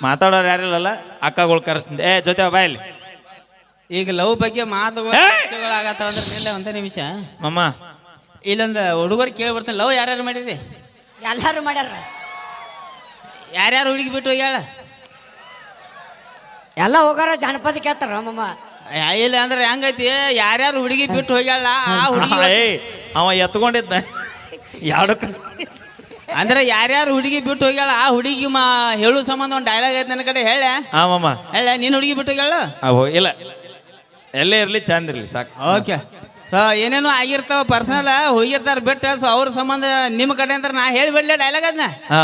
ಮಾತಾಡೋರು ಯಾರಿಲ್ಲಲ್ಲ? ಅಕ್ಕಗಳು ಕರೆಸಿದ್ ಏ ಜೊತೆ ಬಾಯಲ್ಲಿ ಈಗ ಲವ್ ಬಗ್ಗೆ ಮಾತುಗಳು ಅಂದ್ರೆ ಒಂದೇ ನಿಮಿಷ. ಮಮ್ಮ. ಇಲ್ಲೊಂದು ಹುಡುಗರು ಕೇಳಿ ಬರ್ತಾನೆ. ಲವ್ ಯಾರ್ಯಾರು ಮಾಡಿರಿ? ಎಲ್ಲಾರು ಮಾಡ್ಯಾರ. ಯಾರ್ಯಾರು ಹುಡುಗಿ ಬಿಟ್ಟು ಹೋಗ್ಯಾಳ? ಎಲ್ಲ ಹೋಗಾರ ಜಾನಪದ ಕೇಳ್ತಾರ ಮಮ್ಮ. ಇಲ್ಲ ಅಂದ್ರೆ ಹೆಂಗೈತಿ? ಯಾರ್ಯಾರು ಹುಡುಗಿ ಬಿಟ್ಟು ಹೋಗ್ಯಾಳ? ಆ ಹುಡುಗಿ ಅವ ಎತ್ಕೊಂಡಿದ್ದ. ಎರಡು ಅಂದ್ರೆ ಯಾರ್ಯಾರು ಹುಡುಗಿ ಬಿಟ್ಟು ಹೋಗ್ಯಾಳ ಆ ಹುಡುಗಿ ಮಾ ಹೇಳು ಸಂಬಂಧ ಒಂದು ಡೈಲಾಗ್ ಐತೆ ನನ್ನ ಕಡೆ ಹೇಳ ಮಮ್ಮ ಹೇಳ ನೀನು ಹುಡುಗಿ ಬಿಟ್ಟು ಹೋಗ್ಯಾಳ? ಅವು ಇಲ್ಲ. ಎಲ್ಲೇ ಇರ್ಲಿ ಚಂದ ಇರ್ಲಿ ಸಾಕು. ಓಕೆ. ಸೊ ಏನೇನೋ ಆಗಿರ್ತಾವ ಪರ್ಸನಲ್ ಹೋಗಿರ್ತಾರ ಬಿಟ್ಟು ಸೊ ಅವ್ರ ಸಂಬಂಧ ನಿಮ್ಮ ಕಡೆ ಅಂದ್ರೆ ನಾ ಹೇಳಿಬಿಡ್ಲೆ ಡೈಲಾಗ್ ಅದನ್ನ ಹಾ.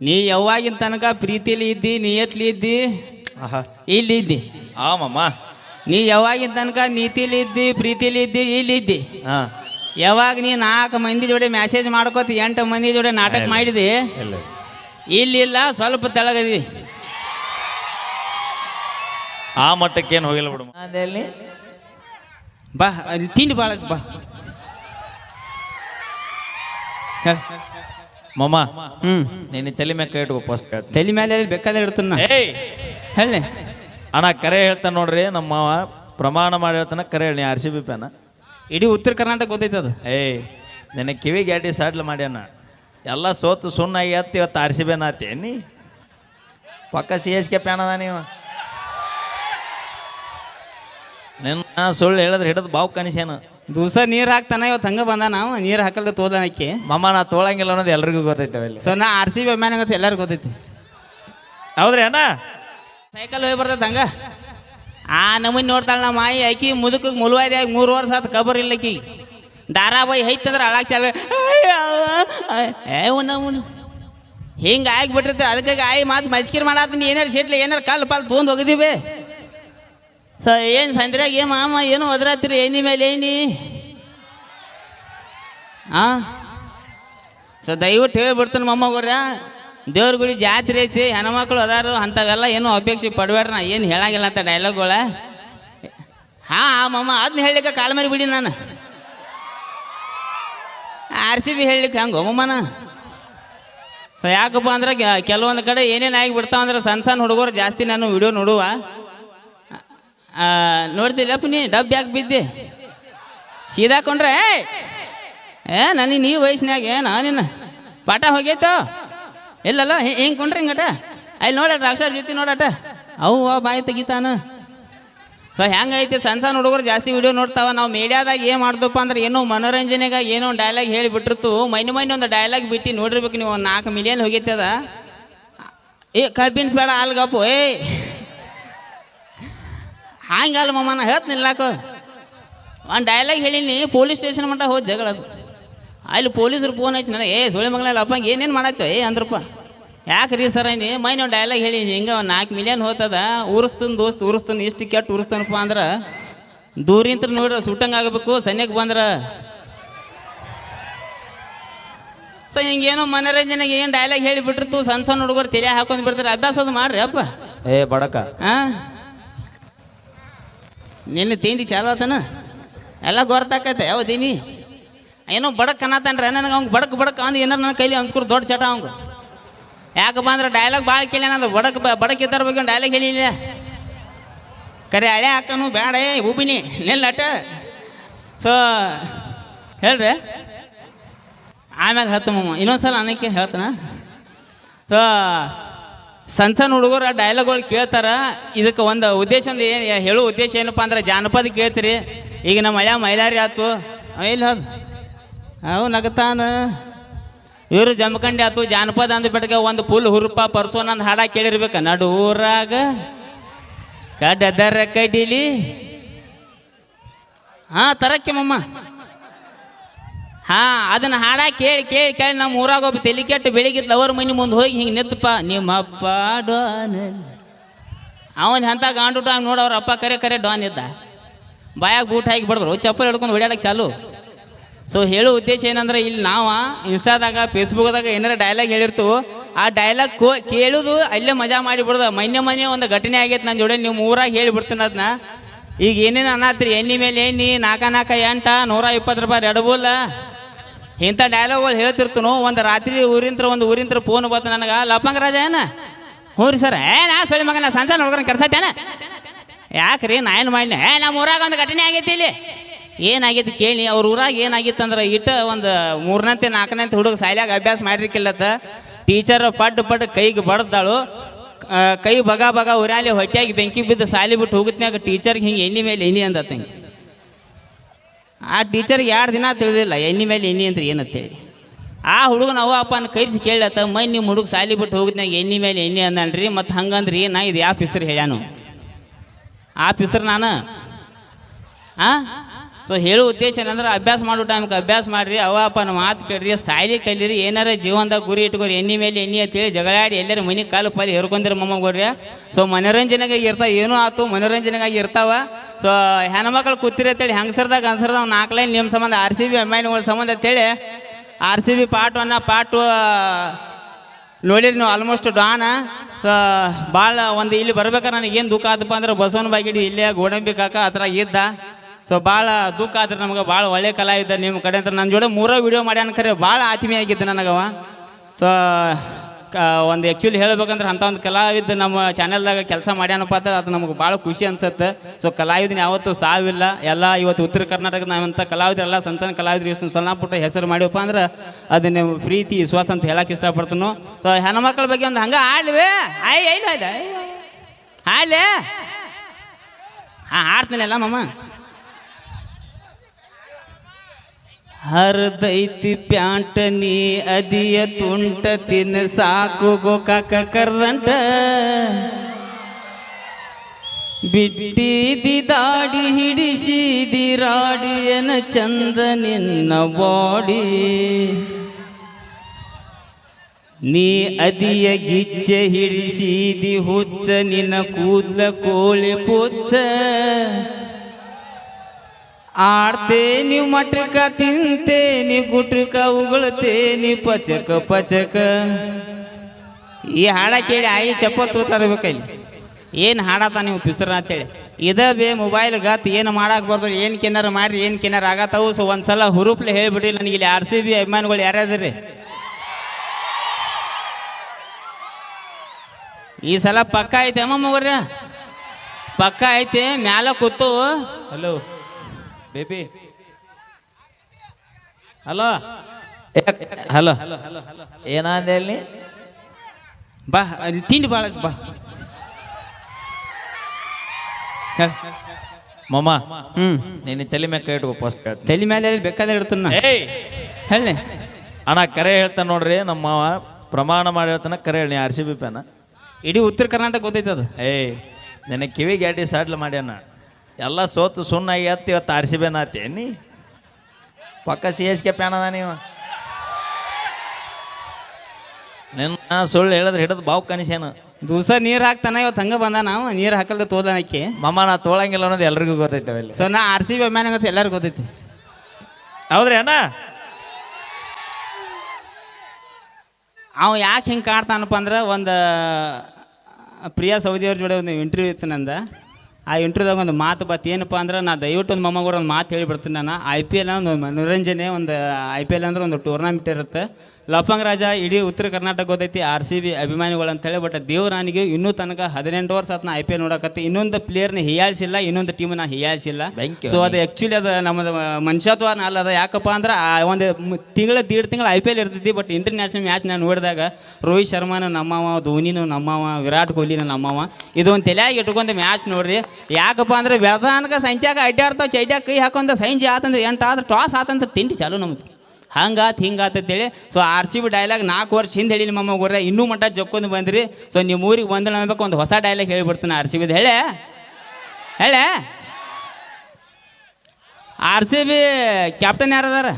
ನೀ ಯಾವಾಗಿನ ತನಕ ಪ್ರೀತಿಲಿ ಇದ್ದಿ ನಿಯತ್ಲಿ ಇದ್ದಿ? ಆಹಾ. ಇಲ್ಲಿ ಇದ್ದಿ ಆ ಮಮ್ಮ ನೀ ಯಾವಾಗಿನ ತನಕ ನೀತಿಲಿ ಇದ್ದಿ ಪ್ರೀತಿಲಿ ಇದ್ದಿ ಇಲ್ಲಿ ಇದ್ದಿ ಹಾ. ಯಾವಾಗ ನೀ ನಾಲ್ಕು ಮಂದಿ ಜೋಡಿ ಮೆಸೇಜ್ ಮಾಡ್ಕೋತಿ ಎಂಟು ಮಂದಿ ಜೋಡಿ ನಾಟಕ ಮಾಡಿದಿ? ಇಲ್ಲಿಲ್ಲ ಇಲ್ಲಿ. ಇಲ್ಲ ಸ್ವಲ್ಪ ತೆಳಗದಿ. ಆ ಮಟ್ಟಕ್ಕೇನು ಹೋಗಿಲ್ಲ ಬಿಡು. ಅದಲ್ಲಿ ಬಾ ಅಲ್ಲಿ ತಿಂಡಿ ಭಾಳ ಬಾ. ಹೇಳ್. ಮಮ್ಮ ಹ್ಮ್. ನೀನು ತಲೆ ಮೇಲೆ ಕೈ ಇಟ್ಕೋ ಫಸ್ಟ್ ತಲೆ ಮೇಲೆ ಬೇಕಾದ್ರೆ ಇಡ್ತೀನಿ ಹೇಳಿ ಅಣ್ಣ ಕರೆ ಹೇಳ್ತಾನೆ ನೋಡ್ರಿ ನಮ್ಮ ಮಾವ ಪ್ರಮಾಣ ಮಾಡಿ ಹೇಳ್ತಾನ ಕರೆ ಹೇಳಿ ಆರ್ ಸಿ ಬಿ ಪ್ಯಾನ ಇಡೀ ಉತ್ತರ ಕರ್ನಾಟಕ ಗೊತ್ತೈತೆ ಅದು. ಏಯ್ ನಿನ್ನ ಕಿವಿಗೆ ಅಡ್ಡಿ ಸಾಡ್ಲ ಮಾಡ್ಯಾನ ಎಲ್ಲ ಸೋತು ಸುಣ್ಣಾಗಿ ಹತ್ತಿ ಇವತ್ತು ಆರ್ ಸಿ ಬಿನ ಹತ್ತಿ ನೀ ಪಕ್ಕ ಸಿ ಎಸ್ ಕೆ ಪ್ಯಾನ್ ಅದ ನೀವು. ನಿನ್ನ ಸುಳ್ಳು ಹೇಳಿದ್ರೆ ಹಿಡಿದು ಬಾವು ಕನಿಸ್ಯಾನ ದಿವಸ ನೀರು ಹಾಕ್ತಾನ ಇವತ್ತು ಹಂಗೆ ಬಂದ ನಾವು ನೀರು ಹಾಕಲ್ದ ತೋದನಕ್ಕೆ ಮಮ್ಮ ನಾ ತೋಳಂಗಿಲ್ಲ ಅನ್ನೋದು ಎಲ್ರಿಗೂ ಗೊತ್ತೈತೆ ಸೊ ನಾ ಆರ್ ಸಿ ಬಿ ಅಭಿಮಾನ ಗೊತ್ತ ಎಲ್ಲರಿಗೂ ಗೊತ್ತೈತಿ. ಹೌದ್ರಿ ಅಣ್ಣ? ಸೈಕಲ್ ಹೋಗಿ ಬರ್ತೈತೆ ಹಂಗ? ಆ ನಮೂನಿ ನೋಡ್ತಾಳ ನಮ್ಮ ಮಾಯಿ, ಆಕಿ ಮುದುಕಿಗೆ ಮುಳುವಾದ್ಯಾಗ ಮೂರು ವರ್ಷ ಆತು ಕಬರ್ ಇಲ್ಲ ಆಕಿ ಧಾರಾವಾಹಿ ಹೈತಂದ್ರೆ ಅಳಾಕ್ ಚಾಲ. ಏ ನಮೂನಿ. ಹಿಂಗೆ ಆಗಿಬಿಟ್ಟಿರ್ತೆ ಅದಕ್ಕೆ ಆಯಿ ಮಾತು ಮಸ್ಕಿರ್ ಮಾಡತ್ತೀನಿ. ಏನಾರು ಸಿಟ್ಲಿ, ಏನಾರು ಕಲ್ಲು ಪಾಲ್ ತೊಗೊಂಡು ಹೋಗಿದ್ದೀವಿ. ಸ, ಏನು ಸಂದ್ರಾಗ ಏ ಮಾಮ, ಏನು ಒದ್ರಾತಿರಿ, ಏನಿ ಮೇಲೆ ಏನಿ? ಹಾಂ ಸೊ, ದಯವಿಟ್ಟು ಹೇಳ್ಬಿಡ್ತಾನೆ ಮೊಮ್ಮಗೋರ ದೇವ್ರ ಗುಡಿ ಜಾತ್ರೆ ಐತಿ ಹೆಣ್ಮಕ್ಳು ಅದಾರು ಅಂಥವೆಲ್ಲ ಏನು ಅಪೇಕ್ಷೆ ಪಡಬೇಡ ನಾ ಏನು ಹೇಳಂಗಿಲ್ಲ ಅಂತ ಡೈಲಾಗ್ಗಳ ಹಾಂ ಮಮ್ಮ ಅದನ್ನ ಹೇಳಲಿಕ್ಕೆ ಕಾಲ ಮರಿ ಬಿಡಿ ನಾನು. ಆರ್ ಸಿ ಬಿ ಹೇಳಲಿಕ್ಕೆ ಹಂಗೆ ಮಮ್ಮನ ಯಾಕಪ್ಪ ಅಂದ್ರೆ ಕೆಲವೊಂದು ಕಡೆ ಏನೇನು ಆಗಿ ಬಿಡ್ತಾವ ಅಂದ್ರೆ ಸಣ್ಣ ಸಣ್ಣ ಹುಡುಗರು ಜಾಸ್ತಿ ನಾನು ವಿಡಿಯೋ ನೋಡುವ. ಆ, ನೋಡ್ತಿಲ್ಲಪ್ಪ ನೀ ಡಬ್ ಯಾಕೆ ಬಿದ್ದೆ? ಸೀದಾಕೊಂಡ್ರೆ ಏ ನನಗೆ ನೀ ವಯಸ್ಸಿನಾಗ ನಾನು ನಿನ್ನ? ಪಾಠ ಹೋಗೈತೋ? ಇಲ್ಲಲ್ಲ ಹಿಂಗೆ ಕೊಂಡ್ರಿ ಹಿಂಗಟ? ಅಲ್ಲಿ ನೋಡ ಅಕ್ಷರ ಜೊತೆ ನೋಡಟ ಅವು ಬಾಯಿ ತೆಗಿತಾನ. ಸೊ, ಹೆಂಗೈತಿ, ಸಣ್ಣ ಸಣ್ಣ ಹುಡುಗರು ಜಾಸ್ತಿ ವಿಡಿಯೋ ನೋಡ್ತಾವ. ನಾವು ಮೀಡಿಯಾದಾಗ ಏನು ಮಾಡ್ದಪ್ಪ ಅಂದ್ರೆ ಏನೋ ಮನೋರಂಜನೆಗೆ ಏನೋ ಒಂದು ಡೈಲಾಗ್ ಹೇಳಿ ಬಿಟ್ಟಿರ್ತು. ಮೈನ್ ಮೈನ್ ಒಂದು ಡೈಲಾಗ್ ಬಿಟ್ಟು ನೋಡಿರ್ಬೇಕು ನೀವು. ಒಂದು ನಾಲ್ಕು ಮಿಲಿಯನ್ ಹೋಗೈತದ ಏ, ಕಬ್ಬಿನ ಬೇಡ ಅಲ್ಗಪ್ಪು ಏ, ಹಂಗಲ್ಲ ಮಮ್ಮನ ನಾ ಹೇಳ್ತೀನಿಲ್ಲಾಕೋ ಒಂದು ಡೈಲಾಗ್ ಹೇಳಿನಿ ಪೊಲೀಸ್ ಸ್ಟೇಷನ್ ಮಟ್ಟ ಹೋದ್ ಜಗಳ ಅದು. ಅಲ್ಲಿ ಪೊಲೀಸರು ಫೋನ್ ಹಚ್ಚಿ ನನಗೆ ಏ ಸುಳಿ ಮಗನ ಅಪ್ಪ ಏನೇನು ಮಾಡತ್ತೆ? ಏ ಅಂದ್ರಪ್ಪ. ಯಾಕೆ ರೀ ಸರ್ ನೀ ಮೈನ ಒಂದು ಡೈಲಾಗ್ ಹೇಳಿ ಹಿಂಗೆ ಒಂದು ನಾಲ್ಕು ಮಿಲಿಯನ್ ಹೋಗ್ತದ ಉರಿಸ್ತಾನ ದೋಸ್ತ್ ಉರಿಸ್ತಾನ ಇಷ್ಟು ಕೆಟ್ಟ ಉರಿಸ್ತಾನಪ್ಪ ಅಂದ್ರೆ ದೂರಿಂತ್ರ ನೋಡ್ರಿ ಸುಟ್ಟಂಗೆ ಆಗಬೇಕು ಸನ್ಯಕ್ಕೆ ಬಂದ್ರೆ. ಸೊ ಹಿಂಗೇನೋ ಮನೋರಂಜನೆಗೆ ಏನು ಡೈಲಾಗ್ ಹೇಳಿ ಬಿಟ್ಟಿರ್ತು ಸಣ್ಣ ಸಣ್ಣ ಹುಡುಗರು ತಲೆ ಹಾಕೊಂಡು ಬಿಡ್ತಾರೆ. ಅಭ್ಯಾಸ ಅದು ಮಾಡ್ರಿ ಅಪ್ಪ. ಏ ಬಡಕ. ಹಾಂ ನಿನ್ನೆ ತಿಂಡಿ ಚಾಲು ಆತನ? ಎಲ್ಲ ಗೊರ್ತಾಕತ್ತೆ ಯಾವ ದೀನಿ ಏನೋ ಬಡಕ್ ಅನ್ನತಾನ್ರ. ನನಗೆ ಅವ್ನು ಬಡಕ್ ಬಡಕ್ ಅಂದ್ ಏನಾರ ನನ್ನ ಕೈಲಿ ಅನ್ಸ್ಕೊಡ್, ದೊಡ್ಡ ಚಟ ಅವ್ನು ಯಾಕಪ್ಪ ಅಂದ್ರೆ ಡೈಲಾಗ್ ಭಾಳ ಕೇಳಿ ಅನ್ನೋದು ಬಡಕ್ ಬಡಕ್ ಇದ್ದಾರ ಬಗ್ಗೆ ಡೈಲಾಗ್ ಹೇಳಿಲ್ಲ ಕರೆ ಹಳೆ ಹಾಕನು ಬೇಡ ಉಬಿನಿ ನಿಲ್ಲಟ ಸೊ ಹೇಳ್ರಿ. ಆಮೇಲೆ ಹೇಳ್ತಮ್ಮ ಇನ್ನೊಂದ್ಸಲ ಅನ್ನಕ್ಕೆ ಹೇಳ್ತಾನ. ಸೊ ಸಣ್ಣ ಸಣ್ಣ ಹುಡುಗರು ಡೈಲಾಗ್ಗಳು ಕೇಳ್ತಾರ. ಇದಕ್ಕೆ ಒಂದು ಉದ್ದೇಶ ಒಂದು ಏನು ಹೇಳೋ ಉದ್ದೇಶ ಏನಪ್ಪ ಅಂದ್ರೆ ಜಾನಪದ ಕೇಳ್ತೀರಿ. ಈಗ ನಮ್ಮ ಮಳೆ ಮೈಲಾರಿ ಆಯ್ತು ಎಲ್ಲಿ ಹೋದ ಅವು ನಗತಾನ. ಇವರು ಜಮಖಂಡಿ ಆತು ಜಾನಪದ ಅಂದ ಬಿಟ್ಟಿಗೆ ಒಂದು ಫುಲ್ ಹುರುಪ ಪರ್ಸೋನ್ ಅಂದ್ ಹಾಡ ಕೇಳಿರ್ಬೇಕು. ನಡು ಊರಾಗ ಕಡದರ ಕಡಿಲಿ. ಹಾ ತರಕ್ಕೆ ಮಮ್ಮ. ಹಾ ಅದನ್ನ ಹಾಡ ಕೇಳಿ ಕೇಳಿ ಕೇಳಿ ನಮ್ಮ ಊರಾಗ ಒಬ್ಬ ತಲೆ ಕೆಟ್ಟು ಬೆಳಿಗ್ಗೆ ಅವ್ರ ಮನೆ ಮುಂದೆ ಹೋಗಿ ಹಿಂಗೆ ನಿತ್ತಪ್ಪ ನಿಮ್ಮಪ್ಪ ಡಾನ್ ಅವನ್ ಎಂಥ ಗಾಂಡು ಟಾಂಗ್ ನೋಡಿ ಅವ್ರ ಅಪ್ಪ ಕರೆ ಕರೆ ಡಾನ್ ಇದ್ದ. ಬಾಯಾಗ ಬೂಟ್ ಹಾಕಿ ಬಡ್ದ್ರು. ಚಪ್ಪಲ್ ಹಿಡ್ಕೊಂಡು ಹೊಡ್ಯಾಡಕ್ಕೆ ಚಾಲು. ಸೊ ಹೇಳೋ ಉದ್ದೇಶ ಏನಂದ್ರೆ ಇಲ್ಲಿ ನಾವು ಇನ್ಸ್ಟಾದಾಗ ಫೇಸ್ಬುಕ್ದಾಗ ಏನಾರ ಡೈಲಾಗ್ ಹೇಳಿರ್ತು ಆ ಡೈಲಾಗ್ ಕೋ, ಕೇಳೋದು ಅಲ್ಲೇ ಮಜಾ ಮಾಡಿಬಿಡ್ದು. ಮೊನ್ನೆ ಮೊನ್ನೆ ಒಂದು ಘಟನೆ ಆಗೈತೆ ನನ್ನ ಜೋಡಿ, ನೀವು ಊರಾಗ ಹೇಳಿಬಿಡ್ತೀನಿ ಅದನ್ನ ಈಗ ಏನೇನು ಅನ್ನತ್ರಿ? ಎಣ್ಣೆ ಮೇಲೆ ಎಣ್ಣೆ ನಾಲ್ಕ ನಾಲ್ಕ ಎಂಟ, ನೂರ ಇಪ್ಪತ್ತು ರೂಪಾಯಿ ರೆಡ್ಬುಲ್ಲ ಇಂಥ ಡೈಲಾಗ್ಗಳು ಹೇಳ್ತಿರ್ತನು, ಒಂದು ರಾತ್ರಿ ಊರಿಂತ್ರ, ಒಂದು ಊರಿಂತ್ರ ಫೋನ್ ಬಂತು ನನಗೆ. ಲಪಂಗ ರಾಜ ಏನ? ಹ್ಞೂ ರೀ ಸರ್. ಏ, ನಾ ಸರಿ ಮಗ ನಾ ಸಂಜೆ ನೋಡ್ಕೊಂಡು ಕೆಡ್ಸತ್ತೇನ? ಯಾಕ್ರಿ, ನಾ ಏನು ಮಾಡಿನ ಏ ನಮ್ಮ ಊರಾಗ ಒಂದು ಘಟನೆ ಆಗೈತಿ ಇಲ್ಲಿ. ಏನಾಗೈತಿ ಕೇಳಿ, ಅವ್ರ ಊರಾಗ ಏನಾಗಿತ್ತು ಅಂದ್ರೆ ಇಟ್ಟ ಒಂದು ಮೂರನಂತೆ, ನಾಲ್ಕನಂತೆ ಹುಡುಗ ಸಾಯ್ಲಾಗ ಅಭ್ಯಾಸ ಮಾಡಿರ್ಕಿಲ್ಲತ್ತ ಟೀಚರ್ ಪಡ್ ಪಡ್ ಕೈಗೆ ಬಡ್ದಾಳು ಕೈ ಬಗ ಬಗ ಉರಾಲಿ ಹೊಟ್ಟೆಯಾಗಿ ಬೆಂಕಿ ಬಿದ್ದು ಸಾಲಿ ಬಿಟ್ಟು ಹೋಗುತ್ತಾಗ ಟೀಚರ್ಗೆ ಹಿಂಗೆ ಎಣ್ಣಿ ಮೇಲೆ ಎಣ್ಣೆ ಅಂದತ್ತ ಹಿಂಗೆ. ಆ ಟೀಚರ್ಗೆ ಎರಡು ದಿನ ತಿಳಿದಿಲ್ಲ, ಎಣ್ಣಿ ಮೇಲೆ ಎಣ್ಣೆ ಅಂದ್ರೆ ಏನಂತೇಳಿ ಆ ಹುಡುಗನ ಅವ ಅಪ್ಪನ ಕೈಸಿ ಕೇಳತ್ತ, ಮೈ ನಿಮ್ಮ ಹುಡುಗ ಸಾಲಿ ಬಿಟ್ಟು ಹೋಗಿದ್ನಾಗ ಎಣ್ಣೆ ಮೇಲೆ ಎಣ್ಣೆ ಅಂದನ್ರಿ, ಮತ್ತು ಹಂಗಂದ್ರಿ, ನಾ ಇದು ಯಾವ ಹೆಸರು ಹೇಳ್ಯಾನು. ಆ ಹೆಸರು ನಾನು? ಆ? ಸೊ ಹೇಳೋ ಉದ್ದೇಶ ಏನಂದ್ರೆ ಅಭ್ಯಾಸ ಮಾಡೋ ಟೈಮ್ಗೆ ಅಭ್ಯಾಸ ಮಾಡಿರಿ ಅವ ಅಪ್ಪನ ಮಾತು ಕೇಳ್ರಿ ಸಾಯಿಲಿ ಕಲೀರಿ, ಏನಾರ ಜೀವನದಾಗ ಗುರಿ ಇಟ್ಕೋರಿ, ಎಣ್ಣೆ ಮೇಲೆ ಎಣ್ಣೆ ಅಂತೇಳಿ ಜಗಳಾಡಿ ಎಲ್ಲರ ಮನೆ ಕಾಲು ಪಾಲಿ ಹೇರ್ಕೊಂಡಿರಿ ಮಮ್ಮ ಗೊರ್ರಿ ಸೊ ಮನೋರಂಜನೆಗಾಗಿ ಇರ್ತಾವ ಏನೂ ಆತು, ಮನೋರಂಜನೆಗಾಗಿ ಇರ್ತಾವ. ಸೊ ಹೆಣ್ಮಕ್ಳು ಕೂತಿರಿ ಅಂತೇಳಿ ಹೆಂಗಸರ್ದಾಗ ಅನ್ಸರ್ದಾಗ ನಾಲ್ಕು ಲೈನ್ ನಿಮ್ಮ ಸಂಬಂಧ ಆರ್ ಸಿ ಬಿ ಅಮ್ಮಾಯಿಗಳ ಸಂಬಂಧ ಅಂತೇಳಿ ಆರ್ ಸಿ ಬಿ ಪಾರ್ಟ್ ಒನ್ನ ಪಾರ್ಟ್ ನೋಡಿರಿ ನೀವು ಆಲ್ಮೋಸ್ಟ್ ಡಾನ ಭಾಳ ಒಂದು ಇಲ್ಲಿ ಬರ್ಬೇಕಾರೆ ನನಗೆ ಏನು ದುಃಖ ಆತಪ್ಪ ಅಂದ್ರೆ ಬಸವನ ಬಾಗಿಡಿ ಇಲ್ಲೇ ಗೋಡಂಬಿ ಕಾಕ ಹತ್ರ ಇದ್ದ. ಸೊ ಭಾಳ ದುಃಖ ಆದ್ರೆ ನಮ್ಗೆ ಭಾಳ ಒಳ್ಳೆ ಕಲಾವಿದ ನಿಮ್ಮ ಕಡೆ ಅಂತ ನನ್ನ ಜೋಡಿ ಮೂರೋ ವೀಡಿಯೋ ಮಾಡ್ಯಾನ ಖರೆ ಭಾಳ ಆತ್ಮೀಯ ಆಗಿದ್ದ ನನಗವ ಸೊ ಒಂದು ಆ್ಯಕ್ಚುಲಿ ಹೇಳ್ಬೇಕಂದ್ರೆ ಅಂಥ ಒಂದು ಕಲಾವಿದ ನಮ್ಮ ಚಾನೆಲ್ದಾಗ ಕೆಲಸ ಮಾಡ್ಯಾನಪ್ಪ ಅಂದ್ರೆ ಅದು ನಮಗೆ ಭಾಳ ಖುಷಿ ಅನ್ಸುತ್ತೆ. ಸೊ ಕಲಾವಿದನ ಯಾವತ್ತೂ ಸಾವಿಲ್ಲ. ಎಲ್ಲ ಇವತ್ತು ಉತ್ತರ ಕರ್ನಾಟಕದ ನಾವಂಥ ಕಲಾವಿದರೆಲ್ಲ ಸಣ್ಣ ಸಣ್ಣ ಕಲಾವಿದರು ಇಷ್ಟು ಸಣ್ಣ ಪುಟ್ಟ ಹೆಸರು ಮಾಡಿವಪ್ಪ ಅಂದ್ರೆ ಅದು ನಿಮ್ಮ ಪ್ರೀತಿ, ವಿಶ್ವಾಸ ಅಂತ ಹೇಳಕ್ಕೆ ಇಷ್ಟಪಡ್ತೀನಿ. ಸೊ ಹೆಣ್ಮಕ್ಳ ಬಗ್ಗೆ ಒಂದು ಹಂಗೆ ಆಡ್ಲಿವೆ ಆಯ್ ಐದು ಆಯ್ತು ಆಡ್ಲೇ ಹಾಂ ಆಡ್ತೀನಲ್ಲ ಮಮ್ಮ ಹರಿದೈತಿ ಪ್ಯಾಂಟ ನೀ ಅದಿಯ ತುಂಟ ತಿನ್ನ ಸಾಕು ಗೋಕಾಕ ಕರ್ದಂಟ. ಬಿಟ್ಟಿದಿ ದಾಡಿ ಹಿಡಿಸಿದಿ ರಾಡಿಯನ ಚಂದ ನಿನ್ನ ಬಾಡಿ. ನೀ ಅದಿಯ ಗಿಚ್ಚ ಹಿಡಿಸಿದಿ ಹುಚ್ಚ ನಿನ್ನ ಕೂದ್ಲ ಕೋಳಿ ಪುಚ್ಚ. ಆಡ್ತೇನಿ ಮಟ್ಕ ತಿಂತೇನಿ ಗುಟ್ಕ ಉಗುಳ್ತೇನಿ ಪಚಕ ಪಚಕ. ಈ ಹಾಡ ಕೇಳಿ ಆಯಿ ಚಪ್ಪಲ್ ತೂತಾರಬೇಕಲ್ಲಿ ಏನು ಹಾಡತ್ತ ನೀವು ಪಿಸ್ರ ಅಂತೇಳಿ? ಇದ ಬೇ ಮೊಬೈಲ್ ಗತ್ ಏನು ಮಾಡಕ್ ಬರ್ದು ಏನು ಕೆನಾರ ಮಾಡ್ರಿ, ಏನು ಕೆನಾರ ಆಗತ್ತವು ಸೊ ಒಂದ್ಸಲ ಹುರುಪ್ಲೆ ಹೇಳ್ಬಿಡಿ ನನಗೆ ಇಲ್ಲಿ ಆರ್ ಸಿ ಬಿ ಅಭಿಮಾನಿಗಳು ಯಾರ್ಯಾದ್ರಿ ಈ ಸಲ ಪಕ್ಕ ಐತೆ ಅಮ್ಮ ಮಗರ ಪಕ್ಕ ಐತೆ, ಮ್ಯಾಲ ಕೂತು. Hello baby. ಹಲೋ. ಹಲೋ. ಏನಂದ ಹೇಳಿ? ಬಾ ಅಲ್ಲಿ ತಿಂಡಿ ಭಾಳ ಬಾ. ಮೊಮ್ಮ ಹ್ಮ್. ನೀನು ತಲೆ ಮೇಲೆ ಕೈ ಇಟ್ಕೋ ಫಸ್ಟ್ ತಲೆ ಮೇಲೆ ಎಲ್ಲಿ ಬೇಕಾದ್ರೆ ಇಡ್ತಾನ ಏಯ್! ಹೇಳಿ. ಅಣ್ಣ ಕರೆ ಹೇಳ್ತಾನೆ ನೋಡ್ರಿ ನಮ್ಮ ಮಾವ ಪ್ರಮಾಣ ಮಾಡಿ ಹೇಳ್ತಾನೆ ಕರೆ ಹೇಳಿ ಆರ್ ಸಿ ಬಿ ಪ್ಯಾನ ಇಡೀ ಉತ್ತರ ಕರ್ನಾಟಕ ಗೊತ್ತೈತೆ ಅದು. ಏಯ್ ನಿನ್ನ ಕಿವಿ ಗ್ಯಾಟಿ ಸಾಡ್ಲ ಮಾಡ್ಯಾನ ಎಲ್ಲ ಸೋತು ಸುಣ್ಣಾಗಿ ಎತ್ತಿ ಇವತ್ತು ಆರ್ ಸಿ ನೀ? ಪಕ್ಕ ಸಿ ಎಸ್ ಕೆ ಪ್ಯಾನ್ ಅದ ನೀವು. ನಿನ್ನ ಸುಳ್ಳು ಹೇಳಿದ್ರೆ ಹಿಡಿದು ಬಾವು ಕನಿಸೇನು. ದಿವಸ ನೀರು ಹಾಕ್ತಾನ ಇವತ್ತು ಹಂಗೆ ಬಂದ ನಾವು? ನೀರು ಹಾಕಲ್ದ ತೋದನಕ್ಕೆ ಮಮ್ಮ ನಾ ತೋಳಂಗಿಲ್ಲ ಅನ್ನೋದು ಎಲ್ರಿಗೂ ಗೊತ್ತೈತೆ ಅವೆಲ್ಲ ಸೊ ನಾ ಆರ್ ಸಿ ಬಿ ಅಭಿಮಾನ ಗೊತ್ತ ಎಲ್ಲರಿಗೂ ಗೊತ್ತೈತಿ. ಹೌದ್ರಿ ಅಣ್ಣ? ಅವ ಯಾಕೆ ಹಿಂಗೆ ಕಾಡ್ತಾನಪ್ಪ ಅಂದ್ರೆ ಒಂದು ಪ್ರಿಯಾ ಸೌದಿಯವ್ರ ಜೋಡಿ ಒಂದು ಇಂಟರ್ವ್ಯೂ ಇತ್ತು ನಂದ. ಆ ಇಂಟರ್ವ್ಯೂದಾಗ ಒಂದು ಮಾತು ಬತ್ತು ಏನಪ್ಪ ಅಂದ್ರೆ ನಾ ದಯವಿಟ್ಟು ಒಂದು ಮೊಮ್ಮಗೂರ ಒಂದು ಮಾತು ಹೇಳಿಬಿಡ್ತೀನಿ ನಾನು. ಐ ಪಿ ಎಲ್ ಒಂದು ಮನೋರಂಜನೆ, ಒಂದು ಐ ಪಿ ಎಲ್ ಅಂದ್ರೆ ಒಂದು ಟೂರ್ನಾಮೆಂಟ್ ಇರುತ್ತೆ. ಲಫಂಗ್ ರಾಜ ಇಡೀ ಉತ್ತರ ಕರ್ನಾಟಕ ಗೊತ್ತೈತಿ ಆರ್ ಸಿ ಬಿ ಅಭಿಮಾನಿಗಳು ಅಂತೇಳಿ ಬಟ್ ದೇವರಾನಿಗೆ ಇನ್ನೂ ತನಕ ಹದಿನೆಂಟು ವರ್ಷ ಅದನ್ನ ಐ ಪಿ ಎಲ್ ನೋಡಕತ್ತಿ. ಇನ್ನೊಂದು ಪ್ಲೇಯರ್ನ ಹಿಯಾಳಿಸಿಲ್ಲ ಇನ್ನೊಂದು ಟೀಮ್ನ ಹಿಯಾಳಿಸಿಲ್ಲ. ಸೊ ಅದು ಆ್ಯಕ್ಚುಲಿ ಅದು ನಮ್ಮದು ಮನುಷ್ಯತ್ವ ಅಲ್ಲ ಅದು ಯಾಕಪ್ಪ ಅಂದ್ರೆ ಆ ಒಂದು ತಿಂಗಳ ದೀಡ್ ತಿಂಗಳ ಐ ಪಿ ಎಲ್ ಇರ್ತೈತಿ ಬಟ್ ಇಂಟರ್ನ್ಯಾಷನಲ್ ಮ್ಯಾಚ್ ನಾನು ನೋಡಿದಾಗ ರೋಹಿತ್ ಶರ್ಮಾನು ನಮ್ಮವ ಧೋನಿನು ನಮ್ಮವ ವಿರಾಟ್ ಕೊಹ್ಲಿನು ನಮ್ಮವ ಇದು ಒಂದು ತಲೆಯಾಗಿ ಇಟ್ಕೊಂಡು ಮ್ಯಾಚ್ ನೋಡ್ರಿ. ಯಾಕಪ್ಪ ಅಂದ್ರೆ ವ್ಯವಧಾನಕ ಸಂಚಾಗ ಅಡ್ಡಾಡ್ತಾವ ಚೈಡ್ಯಾಗ ಕೈ ಹಾಕೊಂಡ ಸಂಜೆ ಆತಂದ್ರೆ ಎಂಟು ಆದ್ರೆ ಟಾಸ್ ಆತಂತ ತಿಂಡಿ ಚಾಲು ನಮ್ದು. ಹಂಗಾತ್ ಹಿಂಗಾತ್ ಅಂತೇಳಿ so R C B dialogue ನಾಲ್ಕು ವರ್ಷ ಹಿಂದೆ ಹೇಳಿ ನಮ್ಮ ಗೊರ್ರೆ ಇನ್ನೂ ಮಟ್ಟ ಜಕ್ಕೊಂದು ಬಂದ್ರಿ. ಸೊ ನಿಮ್ಮ ಊರಿಗೆ ಬಂದ್ರೆ ಅನ್ಬೇಕು ಒಂದು ಹೊಸ ಡೈಲಾಗ್ ಹೇಳಿಬಿಡ್ತೀನಿ ಆರ್ ಸಿ ಬಿದು ಹೇಳೆ? ಹೇಳೆ? ಆರ್ ಸಿ ಬಿ ಕ್ಯಾಪ್ಟನ್ ಯಾರದಾರ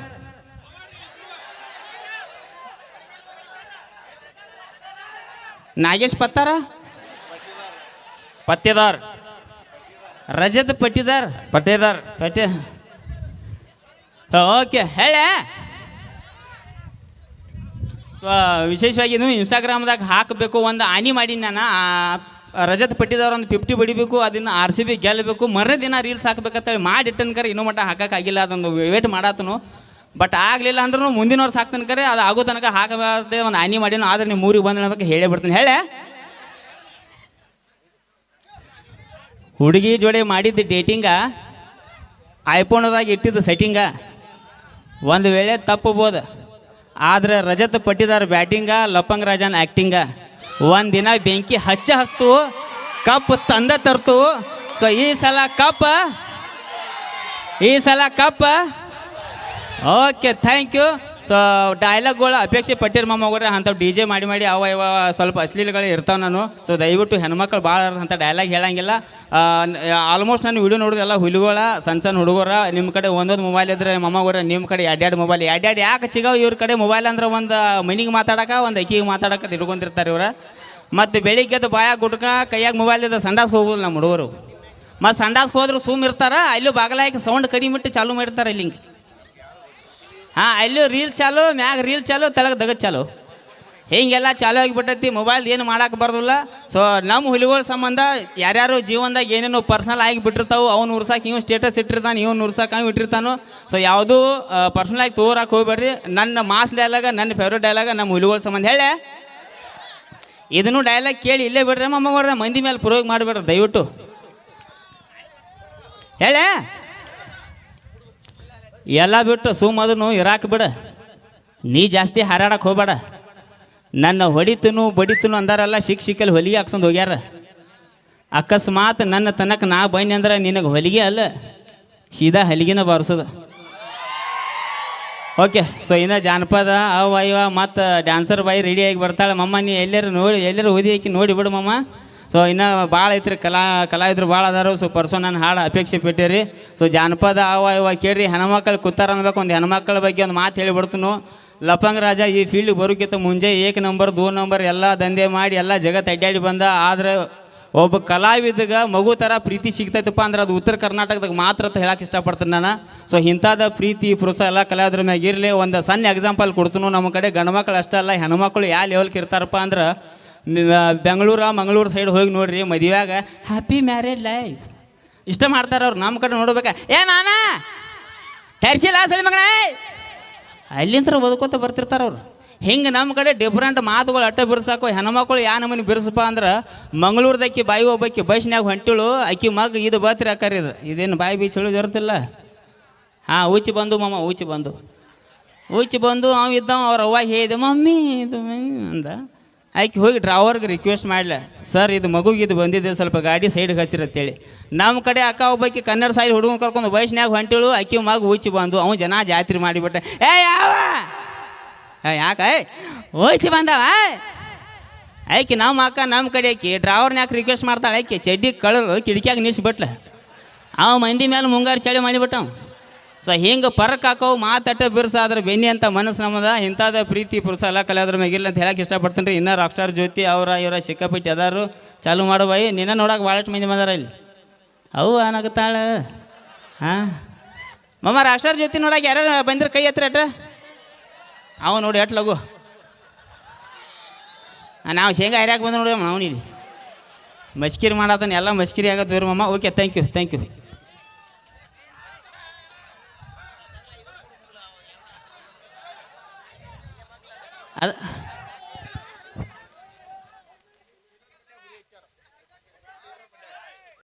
ನಾಗೇಶ್ ಪತ್ತಾರ? ಪತ್ತೇದಾರ್ ರಜತ್ ಪಟ್ಟಿದಾರ್? ಪಟ್ಟೇದಾರ್. ಪಟ್ಟಿ ಓಕೆ ಹೇಳೆ? ವಿಶೇಷವಾಗಿ ಇನ್ಸ್ಟಾಗ್ರಾಮ್ದಾಗ ಹಾಕಬೇಕು, ಒಂದು ಆನಿ ಮಾಡಿ ನಾನು. ರಜತ್ ಪಟ್ಟಿದವ್ರು ಒಂದು ಫಿಫ್ಟಿ ಬಡಿಬೇಕು ಅದನ್ನು ಆರ್ ಸಿ ಬಿ ಗೆಲ್ಲಬೇಕು. ಮರನೇ ದಿನ ರೀಲ್ಸ್ ಹಾಕ್ಬೇಕಂತೇಳಿ ಮಾಡಿಟ್ಟನ್ಕರೆ ಇನ್ನೂ ಮಟ್ಟ ಹಾಕೋಕ್ಕಾಗಿಲ್ಲ, ಅದೊಂದು ವೇಟ್ ಮಾಡಾತನು. ಬಟ್ ಆಗಲಿಲ್ಲ ಅಂದ್ರೂ ಮುಂದಿನ ವರ್ಷ ಹಾಕ್ತಾನೆ ಕರೆ, ಅದು ಆಗೋ ತನಕ ಹಾಕಬಾರ್ದೆ ಒಂದು ಹಾನಿ ಮಾಡಿನೋ, ಆದರೆ ನೀವು ಮೂರಿಗೆ ಬಂದ ಬಗ್ಗೆ ಹೇಳೇ ಬಿಡ್ತೀನಿ. ಹೇಳೆ? ಹುಡುಗಿ ಜೋಡಿ ಮಾಡಿದ್ದು ಡೇಟಿಂಗ ಐಫೋನದಾಗ ಇಟ್ಟಿದ್ದು ಸೆಟ್ಟಿಂಗ ಒಂದು ವೇಳೆ ತಪ್ಪಬೋದು ಆದ್ರೆ ರಜತ್ ಪಟ್ಟಿದಾರ ಬ್ಯಾಟಿಂಗ, ಲಪ್ಪಂಗ್ ರಾಜನ್ ಆ್ಯಕ್ಟಿಂಗ ಒಂದು ದಿನ ಬೆಂಕಿ ಹಚ್ಚ ಹಸ್ತು, ಕಪ್ ತಂದ ತರ್ತು. ಸೊ ಈ ಸಲ ಕಪ್, ಈ ಸಲ cup. Okay thank you so ಡೈಲಾಗ್ಗಳು ಅಪೇಕ್ಷೆ ಪಟ್ಟಿರ ಹೋಗ್ರೆ ಅಂಥವು ಡಿ ಜೆ ಮಾಡಿ ಮಾಡಿ ಅವ ಇವ ಸ್ವಲ್ಪ ಅಶ್ಲೀಲಗಳು ಇರ್ತಾವೆ ನಾನು. ಸೊ ದಯವಿಟ್ಟು ಹೆಣ್ಮಕ್ಳು ಭಾಳ ಅಂತ ಡೈಲಾಗ್ ಹೇಳಂಗಿಲ್ಲ. ಆಲ್ಮೋಸ್ಟ್ ನಾನು ವಿಡಿಯೋ ನೋಡಿದೆಲ್ಲ ಹುಲಿಗಳ ಸಣ್ಣ ಸಣ್ಣ ಹುಡುಗರ ನಿಮ್ಮ ಕಡೆ ಒಂದೊಂದು ಮೊಬೈಲ್ ಇದ್ರೆ ಮಾಮಗೋರೆ ನಿಮ್ಮ ಕಡೆ ಎರಡೆರಡು ಮೊಬೈಲ್ ಎರಡೆರಡು ಯಾಕೆ ಚಿಗಾವ್ ಇವ್ರ ಕಡೆ ಮೊಬೈಲ್ ಅಂದ್ರೆ ಒಂದು ಮನಿಗೆ ಮಾತಾಡಕ, ಒಂದು ಅಕ್ಕಿಗೆ ಮಾತಾಡಕ ಇಟ್ಕೊಂಡಿರ್ತಾರೆ ಇವ್ರ. ಮತ್ತು ಬೆಳಿಗ್ಗೆದ್ದು ಬಾಯ ಗುಟ್ಕ ಕೈಯಾಗ ಮೊಬೈಲ್ ಇದ್ದ ಸಂಡಾಸ್ ಹೋಗೋದು ನಮ್ಮ ಹುಡುಗರು. ಮತ್ತು ಸಂಡಾಸ್ ಹೋದ್ರೆ ಸೂಮ್ ಇರ್ತಾರೆ, ಅಲ್ಲೂ ಬಾಗಲಾಕಿ ಸೌಂಡ್ ಕಡಿಮೆ ಇಟ್ಟು ಚಾಲೂ ಮಾಡಿರ್ತಾರೆ ಇಲ್ಲಿ ಹಿಂಗೆ ಹಾಂ, ಅಲ್ಲೂ ರೀಲ್ ಚಾಲು, ಮ್ಯಾಗ ರೀಲ್ ಚಾಲು ತಲೆಗೆ ದಗ ಚಾಲು. ಹಿಂಗೆಲ್ಲ ಚಾಲು ಆಗಿಬಿಟ್ಟೈತಿ ಮೊಬೈಲ್ ಏನು ಮಾಡಕ್ಕೆ ಬರೋದಿಲ್ಲ. ಸೊ ನಮ್ಮ ಹುಲಿಗಳ ಸಂಬಂಧ ಯಾರ್ಯಾರು ಜೀವನದಾಗ ಏನೇನೋ ಪರ್ಸನಲ್ ಆಗಿ ಬಿಟ್ಟಿರ್ತಾವೆ, ಅವ್ನು ಉರ್ಸಕ್ಕೆ ಇವ್ನು ಸ್ಟೇಟಸ್ ಇಟ್ಟಿರ್ತಾನೆ, ಇವ್ನು ಉರ್ಸಕ್ಕೆ ಹಂಗೆ ಇಟ್ಟಿರ್ತಾನೋ. ಸೊ ಯಾವುದೂ ಪರ್ಸನಲ್ ಆಗಿ ತೋರಕ್ಕೆ ಹೋಗ್ಬೇಡ್ರಿ. ನನ್ನ ಮಾಸ್ ಡೈಲಾಗ ನನ್ನ ಫೇವ್ರೇಟ್ ಡೈಲಾಗ ನಮ್ಮ ಹುಲಿಗಳ ಸಂಬಂಧ. ಹೇಳೆ? ಇದನ್ನು ಡೈಲಾಗ್ ಕೇಳಿ ಇಲ್ಲೇ ಬಿಡ್ರಿ ಮಮ್ಮಗವ್ರ ಮಂದಿ ಮೇಲೆ ಪ್ರಯೋಗ ಮಾಡಬೇಡ್ರಿ, ದಯವಿಟ್ಟು. ಹೇಳೆ? ಎಲ್ಲ ಬಿಟ್ಟು ಸುಮ್ಮದನು ಇರಾಕ್ ಬಿಡ. ನೀ ಜಾಸ್ತಿ ಹಾರಾಡಕ್ಕೆ ಹೋಗ್ಬೇಡ. ನನ್ನ ಹೊಡಿತನು ಬಡಿತನು ಅಂದಾರಲ್ಲ ಶಿಕ್ ಶಿಕ್ಕಲ್ಲಿ ಹೊಲಿಗೆ ಹಾಕ್ಸೊಂದು ಹೋಗ್ಯಾರ. ಅಕಸ್ಮಾತ್ ನನ್ನ ತನಕ ನಾ ಬನ್ನಿ ಅಂದ್ರೆ ನಿನಗೆ ಹೊಲಿಗೆ ಅಲ್ಲ, ಸೀದಾ ಹಲಿಗೆನ ಬಾರಿಸೋದು. ಓಕೆ ಸೊ ಇನ್ನು ಜಾನಪದ, ಅವ ಇವ ಮತ್ತು ಡ್ಯಾನ್ಸರ್ ಬಾಯಿ ರೆಡಿಯಾಗಿ ಬರ್ತಾಳೆ ಮಮ್ಮ, ನೀ ಎಲ್ಲರೂ ನೋಡಿ, ಎಲ್ಲರೂ ಓದಿ ಹಾಕಿ ನೋಡಿ ಬಿಡು ಮಮ್ಮ. ಸೊ ಇನ್ನು ಭಾಳ ಐತ್ರಿ, ಕಲಾ, ಕಲಾವಿದ್ರು ಭಾಳ ಅದಾರು. ಸೊ ಪರ್ಸೋ ನಾನು ಹಾಡು ಅಪೇಕ್ಷೆ ಪಟ್ಟಿರಿ. ಸೊ ಜಾನಪದ ಅವ ಇವ ಕೇಳ್ರಿ, ಹೆಣ್ಮಕ್ಳು ಕೂತಾರ ಅನ್ಬೇಕು. ಒಂದು ಹೆಣ್ಮಕ್ಳ ಬಗ್ಗೆ ಒಂದು ಮಾತು ಹೇಳಿಬಿಡ್ತನು. ಲಪಂಗ್ ರಾಜ ಈ ಫೀಲ್ಡ್ ಬರೋಕ್ಕಿಂತ ಮುಂಜೆ ಏಕ್ ನಂಬರ್ ದೂ ನಂಬರ್ ಎಲ್ಲ ದಂಧೆ ಮಾಡಿ, ಎಲ್ಲ ಜಗತ್ತು ಅಡ್ಡಾಡಿ ಬಂದ. ಆದ್ರೆ ಒಬ್ಬ ಕಲಾವಿದಗ ಮಗು ಥರ ಪ್ರೀತಿ ಸಿಗ್ತೈತಪ್ಪ ಅಂದ್ರೆ ಅದು ಉತ್ತರ ಕರ್ನಾಟಕದಾಗ ಮಾತ್ರ ಅಂತ ಹೇಳಕ್ಕೆ ಇಷ್ಟಪಡ್ತೀನಿ ನಾನು. ಸೊ ಇಂಥದ ಪ್ರೀತಿ, ಪ್ರೋತ್ಸಾಹ ಎಲ್ಲ ಕಲಾವಿದ್ರ ಮ್ಯಾಗ ಇರಲಿ. ಒಂದು ಸಣ್ಣ ಎಕ್ಸಾಂಪಲ್ ಕೊಡ್ತೀನಿ. ನಮ್ಮ ಕಡೆ ಗಂಡ್ಮಕ್ಳು ಅಷ್ಟೇ ಅಲ್ಲ, ಹೆಣ್ಮಕ್ಳು ಯಾವ ಲೆವೆಲ್ಗೆ ಇರ್ತಾರಪ್ಪ ಅಂದ್ರೆ ಬೆಂಗಳೂರು, ಮಂಗಳೂರು ಸೈಡ್ ಹೋಗಿ ನೋಡ್ರಿ, ಮದುವೆಯಾಗ ಹ್ಯಾಪಿ ಮ್ಯಾರೇಜ್ ಲೈಫ್ ಇಷ್ಟ ಮಾಡ್ತಾರೆ ಅವ್ರು ನಮ್ಮ ಕಡೆ ನೋಡ್ಬೇಕಾ. ಏ ಮಾಮ ತರಿಸಿಲ್ಲ ಸಳಿ ಮಗನ. ಅಲ್ಲಿಂದ ಬದುಕೋತ ಬರ್ತಿರ್ತಾರೆ ಅವ್ರು. ಹಿಂಗೆ ನಮ್ಮ ಕಡೆ ಡಿಫ್ರೆಂಟ್ ಮಾತುಗಳು ಅಟ್ಟ ಬಿರ್ಸಾಕೋ ಹೆಣ್ಮಕ್ಳು ಯಾ ನಮ್ಮನೆ ಬಿರ್ಸಪ್ಪ ಅಂದ್ರೆ ಮಂಗಳೂರ್ದಕ್ಕಿ ಬಾಯಿ ಒಬ್ಬಾಕಿ ಬಸ್ನ್ಯಾಗ ಹೊಂಟಿಳು, ಅಕ್ಕಿ ಮಗ ಇದು ಬತ್ರಿ ಅಕ್ಕಾರಿ ಇದು. ಇದೇನು ಬಾಯಿ ಬೀಚ್ ಇರ್ತಿಲ್ಲ ಹಾಂ ಉಚ್ಚಿ ಬಂದು ಮಮ್ಮ ಉಚ್ಚಿ ಬಂದು. ಉಚ್ಚಿ ಬಂದು ಅವ ಇದ್ದವ, ಅವ್ರ ಅವ್ವ ಹೇಳಿದೆ, ಮಮ್ಮಿ, ಇದು ಮಮ್ಮಿ" ಅಂದ. ಆಕೆ ಹೋಗಿ ಡ್ರಾವರ್ಗೆ ರಿಕ್ವೆಸ್ಟ್ ಮಾಡಲ, ಸರ್, ಇದು ಮಗುಗೆ ಇದು ಬಂದಿದೆ, ಸ್ವಲ್ಪ ಗಾಡಿ ಸೈಡ್ಗೆ ಹಚ್ಚಿರತ್ತೇಳಿ ನಮ್ಮ ಕಡೆ ಅಕ್ಕ ಒಬ್ಬಾಕಿ ಕನ್ನಡ ಸಾಯಿ ಹುಡುಗನ ಕರ್ಕೊಂಡು ವಯಸ್ಸಿನಾಗ ಹೊಂಟಿಳು ಅಕ್ಕಿ ಮಗ ಉಚ್ಚಿ ಬಂದು ಅವ ಜನ ಜಾತ್ರೆ ಮಾಡಿಬಿಟ್ಟ. ಏ, ಯಾವ? ಯಾಕ? ಓಯ್ಸಿ ಬಂದವ? ಆಯ್ಕೆ ನಮ್ಮ ಅಕ್ಕ ನಮ್ಮ ಕಡೆ ಆಕಿ ಡ್ರೈವರ್ನ ಯಾಕೆ ರಿಕ್ವೆಸ್ಟ್ ಮಾಡ್ತಾಳೆ? ಆಕೆ ಚಡ್ಡಿ ಕಳರು ಕಿಟಕಿಯಾಗ ನಿಲ್ಸಿಬಿಟ್ಲ. ಅವ ಮಂದಿ ಮೇಲೆ ಮುಂಗಾರು ಚಳಿ ಮಾಡಿಬಿಟ್ಟವ. ಸೊ ಹಿಂಗೆ ಪರಕ್ ಹಾಕೋ ಮಾತಟ್ಟ ಬಿರ್ಸಾದ್ರೆ ಬೆನ್ನಿ ಅಂತ ಮನಸ್ಸು ನಮ್ಮದ ಇಂಥದ ಪ್ರೀತಿ ಪುರುಷ ಎಲ್ಲ ಕಲಿಯೋದ್ರ ಮ್ಯಾಗಿಲ್ಲ ಅಂತ ಹೇಳಕ್ಕೆ ಇಷ್ಟಪಡ್ತೀನಿ ರೀ. ಇನ್ನೂ ರಾಕ್ ಸ್ಟಾರ್ ಜ್ಯೋತಿ ಅವರ, ಇವರ ಸಿಕ್ಕಾಪಟ್ಟಿ ಅದಾರು. ಚಾಲು ಮಾಡು ಬಾಯಿ. ನಿನ್ನ ನೋಡಕ್ಕೆ ಭಾಳಷ್ಟು ಮಂದಿ ಬಂದಾರ ಇಲ್ಲಿ. ಅವು ಅನಾಗತ್ತಾಳ ಹಾಂ? ಮಮ್ಮ ರಾಕ್ ಸ್ಟಾರ್ ಜ್ಯೋತಿ ನೋಡಕ್ಕೆ ಯಾರು ಬಂದ್ರೆ ಕೈ ಹತ್ರ ಅಟ್ಟ ಅವ ನೋಡಿ ಎಟ್ ಲಗು. ನಾವು ಶೇಂಗಾ ಹರಿಯಾಕೆ ಬಂದು ನೋಡಿ ಅವನಿಲ್ಲಿ ಮಸ್ಕಿರಿ ಮಾಡತ್ತಾನೆ ಎಲ್ಲ ಮಸ್ಕಿರಿ ಆಗತ್ತೆ ಮಮ್ಮ. Okay thank you thank you ಅದ